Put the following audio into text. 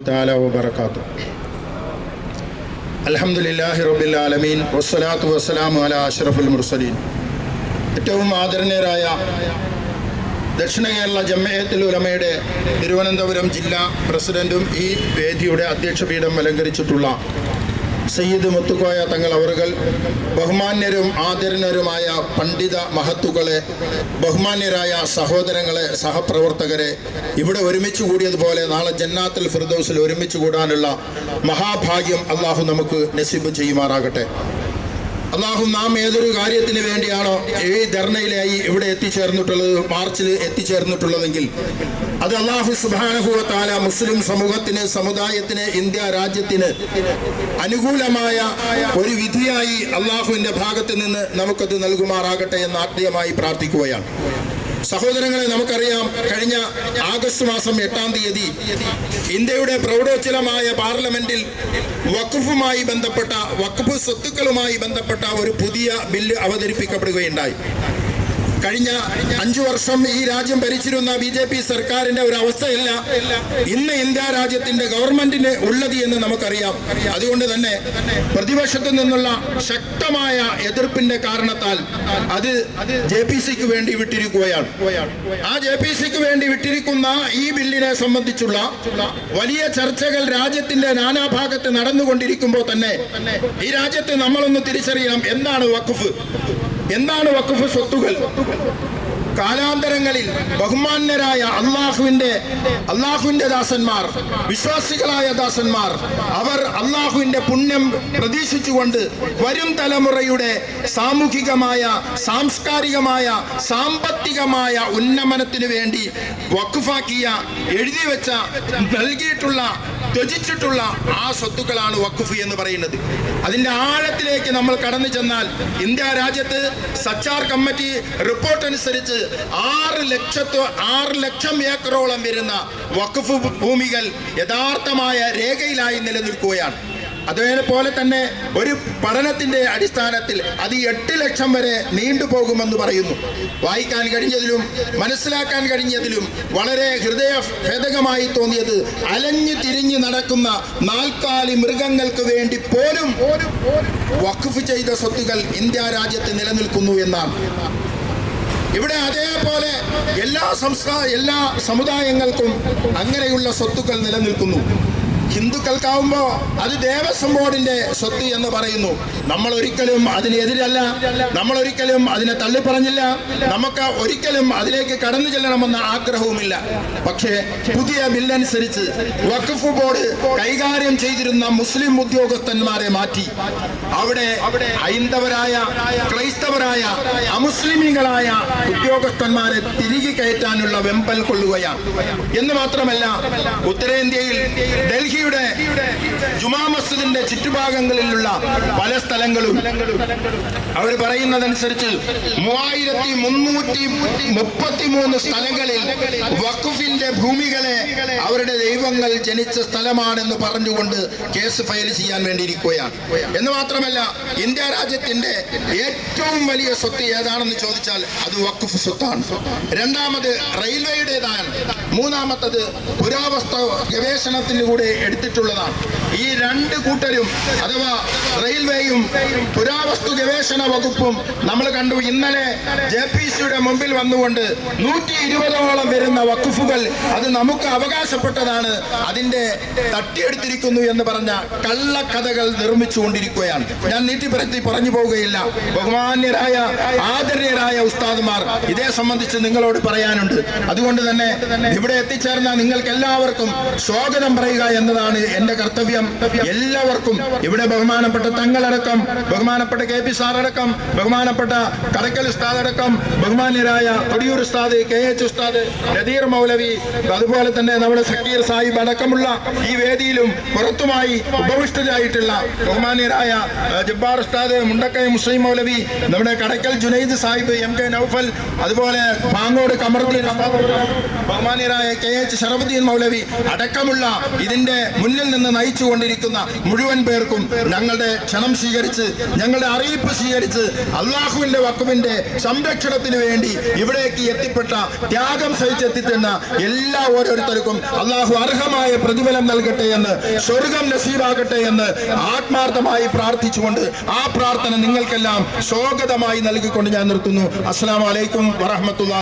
تعالى وبركاته الحمد لله رب العالمين والصلاة والسلام على أشرف المرسلين ഏറ്റവും ആദരണീയരായ ദക്ഷിണ കേരള ജമ്മയത്തുൽ ഉലമയുടെ തിരുവനന്തപുരം ജില്ലാ പ്രസിഡന്റും ഈ വേദിയുടെ അധ്യക്ഷപീഠം അലങ്കരിച്ചിട്ടുള്ള സയ്യിദ് മുത്തുക്കോയ തങ്ങൾ അവറുകൾ ബഹുമാന്യരും ആദരണരുമായ പണ്ഡിത മഹത്തുക്കളെ ബഹുമാന്യരായ സഹോദരങ്ങളെ സഹപ്രവർത്തകരെ ഇവിടെ ഒരുമിച്ച് കൂടിയതുപോലെ നാളെ ജന്നാത്തുൽ ഫിർദൌസിൽ ഒരുമിച്ച് കൂടാനുള്ള മഹാഭാഗ്യം അള്ളാഹു നമുക്ക് നസീബ് ചെയ്യുമാറാകട്ടെ. അള്ളാഹു നാം ഏതൊരു കാര്യത്തിന് വേണ്ടിയാണോ ഈ ധർണയിലായി ഇവിടെ എത്തിച്ചേർന്നിട്ടുള്ളത് മാർച്ചിൽ എത്തിച്ചേർന്നിട്ടുള്ളതെങ്കിൽ അത് അള്ളാഹു സുബാനഹുവത്താല മുസ്ലിം സമൂഹത്തിന് സമുദായത്തിന് ഇന്ത്യ രാജ്യത്തിന് അനുകൂലമായ ഒരു വിധിയായി അള്ളാഹുവിന്റെ ഭാഗത്ത് നിന്ന് നമുക്കത് നൽകുമാറാകട്ടെ എന്ന് ആത്മീയമായി പ്രാർത്ഥിക്കുകയാണ്. സഹോദരങ്ങളെ നമുക്കറിയാം കഴിഞ്ഞ ആഗസ്റ്റ് മാസം എട്ടാം തീയതി ഇന്ത്യയുടെ പ്രൗഢോജ്ജലമായ പാർലമെന്റിൽ വഖഫുമായി ബന്ധപ്പെട്ട വഖഫ് സ്വത്തുക്കളുമായി ബന്ധപ്പെട്ട ഒരു പുതിയ ബില്ല് അവതരിപ്പിക്കപ്പെടുകയുണ്ടായി. കഴിഞ്ഞ അഞ്ചു വർഷം ഈ രാജ്യം ഭരിച്ചിരുന്ന ബി ജെ പി സർക്കാരിന്റെ ഒരു അവസ്ഥയല്ല ഇന്ന് ഇന്ത്യ രാജ്യത്തിന്റെ ഗവൺമെന്റിന് ഉള്ളത് എന്ന് നമുക്കറിയാം. അതുകൊണ്ട് തന്നെ പ്രതിപക്ഷത്തു നിന്നുള്ള ശക്തമായ എതിർപ്പിന്റെ കാരണത്താൽ അത് ജെ പി സിക്ക് വേണ്ടി വിട്ടിരിക്കുകയാണ്. ആ ജെ പി സിക്ക് വേണ്ടി വിട്ടിരിക്കുന്ന ഈ ബില്ലിനെ സംബന്ധിച്ചുള്ള വലിയ ചർച്ചകൾ രാജ്യത്തിന്റെ നാനാഭാഗത്ത് നടന്നുകൊണ്ടിരിക്കുമ്പോൾ തന്നെ ഈ രാജ്യത്ത് നമ്മളൊന്ന് തിരിച്ചറിയണം. എന്താണ് വഖഫ്? എന്താണ് വഖഫ് സ്വത്തുകൾ കാലാന്തരങ്ങളിൽ ബഹുമാന്യരായ അള്ളാഹുവിന്റെ അള്ളാഹുവിന്റെ ദാസന്മാർ വിശ്വാസികളായ ദാസന്മാർ അവർ അള്ളാഹുവിന്റെ പുണ്യം പ്രതീക്ഷിച്ചുകൊണ്ട് വരും തലമുറയുടെ സാമൂഹികമായ സാംസ്കാരികമായ സാമ്പത്തികമായ ഉന്നമനത്തിനു വേണ്ടി വക്കുഫാക്കിയ എഴുതി വെച്ച നൽകിയിട്ടുള്ള ത്യജിച്ചിട്ടുള്ള ആ സ്വത്തുക്കളാണ് വഖഫ് എന്ന് പറയുന്നത്. അതിന്റെ ആഴത്തിലേക്ക് നമ്മൾ കടന്നു ചെന്നാൽ ഇന്ത്യ രാജ്യത്ത് സച്ചാർ കമ്മിറ്റി റിപ്പോർട്ട് അനുസരിച്ച് ആറ് ലക്ഷത്തോ ആറ് ലക്ഷം ഏക്കറോളം വരുന്ന വഖഫ് ഭൂമികൾ യഥാർത്ഥമായ രേഖയിലായി നിലനിൽക്കുകയാണ്. അതേപോലെ തന്നെ ഒരു പഠനത്തിന്റെ അടിസ്ഥാനത്തിൽ അത് എട്ട് ലക്ഷം വരെ നീണ്ടുപോകുമെന്ന് പറയുന്നു. വായിക്കാൻ കഴിഞ്ഞതിലും മനസ്സിലാക്കാൻ കഴിഞ്ഞതിലും വളരെ ഹൃദയഭേദകമായി തോന്നിയത് അലഞ്ഞു തിരിഞ്ഞു നടക്കുന്ന നാൽക്കാലി മൃഗങ്ങൾക്ക് വേണ്ടി പോലും വഖഫ് ചെയ്ത സ്വത്തുകൾ ഇന്ത്യ രാജ്യത്ത് നിലനിൽക്കുന്നു എന്നാണ്. ഇവിടെ അതേപോലെ എല്ലാ സംസ്ഥാന എല്ലാ സമുദായങ്ങൾക്കും അങ്ങനെയുള്ള സ്വത്തുക്കൾ നിലനിൽക്കുന്നു. ഹിന്ദുക്കൾക്കാവുമ്പോ അത് ദേവസ്വം ബോർഡിന്റെ സ്വത്ത് എന്ന് പറയുന്നു. നമ്മൾ ഒരിക്കലും അതിനെതിരല്ല. നമ്മൾ ഒരിക്കലും അതിനെ തള്ളിപ്പറഞ്ഞില്ല. നമുക്ക് ഒരിക്കലും അതിലേക്ക് കടന്നു ചെല്ലണമെന്ന ആഗ്രഹവുമില്ല. പക്ഷേ പുതിയ ബില്ലനുസരിച്ച് വഖഫ് ബോർഡ് കൈകാര്യം ചെയ്തിരുന്ന മുസ്ലിം ഉദ്യോഗസ്ഥന്മാരെ മാറ്റി. അവിടെ ഹൈന്ദവരായ ക്രൈസ്തവരായ അമുസ്ലിമികളായ ഉദ്യോഗസ്ഥന്മാരെ തിരികെ കയറ്റാനുള്ള വെമ്പൽ കൊള്ളുകയാണ്. എന്ന് മാത്രമല്ല ഉത്തരേന്ത്യയിൽ ഡൽഹിയുടെ ജുമാ മസ്ജിദിന്റെ ചുറ്റുഭാഗങ്ങളിലുള്ള പല സ്ഥലങ്ങളും. അവർ പറയുന്നതനുസരിച്ച് മൂവായിരത്തി മുന്നൂറ്റി മുപ്പത്തി മൂന്ന് സ്ഥലങ്ങളിൽ വഖുഫിന്റെ ഭൂമികളെ അവരുടെ ദൈവങ്ങൾ ജനിച്ച സ്ഥലമാണെന്ന് പറഞ്ഞുകൊണ്ട് കേസ് ഫയൽ ചെയ്യാൻ വേണ്ടിയിരിക്കുകയാണ്. എന്ന് മാത്രമല്ല ഇന്ത്യ രാജ്യത്തിന്റെ ഏറ്റവും വലിയ സ്വത്ത് ഏതാണെന്ന് ചോദിച്ചാൽ അത് വഖഫ് സ്വത്താണ്. രണ്ടാമത് റെയിൽവേയുടേതാണ്. മൂന്നാമത്തത് പുരാവസ്തു ഗവേഷണത്തിലൂടെ എടുത്തിട്ടുള്ളതാണ്. ഈ രണ്ട് കൂട്ടരും അഥവാ റെയിൽവേയും പുരാവസ്തു ഗവേഷണ വകുപ്പും നമ്മൾ കണ്ടു ഇന്നലെ ജെ പി സിയുടെ മുമ്പിൽ വന്നുകൊണ്ട് നൂറ്റി ഇരുപതോളം വരുന്ന വകുപ്പുകൾ അത് നമുക്ക് അവകാശപ്പെട്ടതാണ് അതിന്റെ തട്ടിയെടുത്തിരിക്കുന്നു എന്ന് പറഞ്ഞ കള്ളക്കഥകൾ നിർമ്മിച്ചുകൊണ്ടിരിക്കുകയാണ്. ഞാൻ നീട്ടിപ്പരത്തി പറഞ്ഞു പോവുകയില്ല. ബഹുമാന്യരായ ആദരണീയരായ ഉസ്താദുമാർ ഇതേ സംബന്ധിച്ച് നിങ്ങളോട് പറയാനുണ്ട്. അതുകൊണ്ട് തന്നെ ഇവിടെ എത്തിച്ചേർന്ന നിങ്ങൾക്ക് എല്ലാവർക്കും സ്വാഗതം പറയുക എന്നതാണ് എന്റെ കർത്തവ്യം. എല്ലാവർക്കും. ഇവിടെ ബഹുമാനപ്പെട്ട തങ്ങളടക്കം ബഹുമാനപ്പെട്ട കെ പി സാറടക്കം ബഹുമാനപ്പെട്ട കടക്കൽ ഉസ്താദ് അടക്കം ബഹുമാന്യരായ കൊടിയൂർ ഉസ്താദ് കെ എച്ച് ഉസ്താദ് നദീർ മൗലവി അതുപോലെ തന്നെ നമ്മുടെ സക്കീർ സാഹിബ് അടക്കമുള്ള ഈ വേദിയിലും പുറത്തുമായി ഉപവിഷ്ടരായിട്ടുള്ള ബഹുമാന്യരായ ജബ്ബാർ ഉസ്താദ് മുണ്ടക്കൈ മുസ്ലിം മൗലവി നമ്മുടെ കടക്കൽ ജുനൈദ് സാഹിബ് എം കെ നൌഫൽ അതുപോലെ പാങ്ങോട് കമറുദ്ദീൻ ബഹുമാന്യരായ കെ എച്ച് ഷറഫുദ്ദീൻ മൗലവി അടക്കമുള്ള ഇതിന്റെ മുന്നിൽ നിന്ന് നയിച്ചുകൊണ്ടിരിക്കുന്ന മുഴുവൻ പേർക്കും ഞങ്ങളുടെ ക്ഷണം സ്വീകരിച്ച് ഞങ്ങളുടെ അറിയിപ്പ് സ്വീകരിച്ച് അള്ളാഹുവിന്റെ വക്കുവിന്റെ സംരക്ഷണത്തിന് വേണ്ടി ഇവിടേക്ക് എത്തിപ്പെട്ട ത്യാഗം സഹിച്ചെത്തിത്തുന്ന എല്ലാ ഓരോരുത്തർക്കും അള്ളാഹു അർഹമായ പ്രതിഫലം നൽകട്ടെ എന്ന് സ്വർഗം നസീബാകട്ടെ എന്ന് ആത്മാർത്ഥമായി പ്രാർത്ഥിച്ചുകൊണ്ട് ആ പ്രാർത്ഥന നിങ്ങൾക്കെല്ലാം സ്വാഗതമായി നൽകിക്കൊണ്ട് ഞാൻ നിർത്തുന്നു. അസ്സാം വലൈക്കും വറഹമത്തുള്ള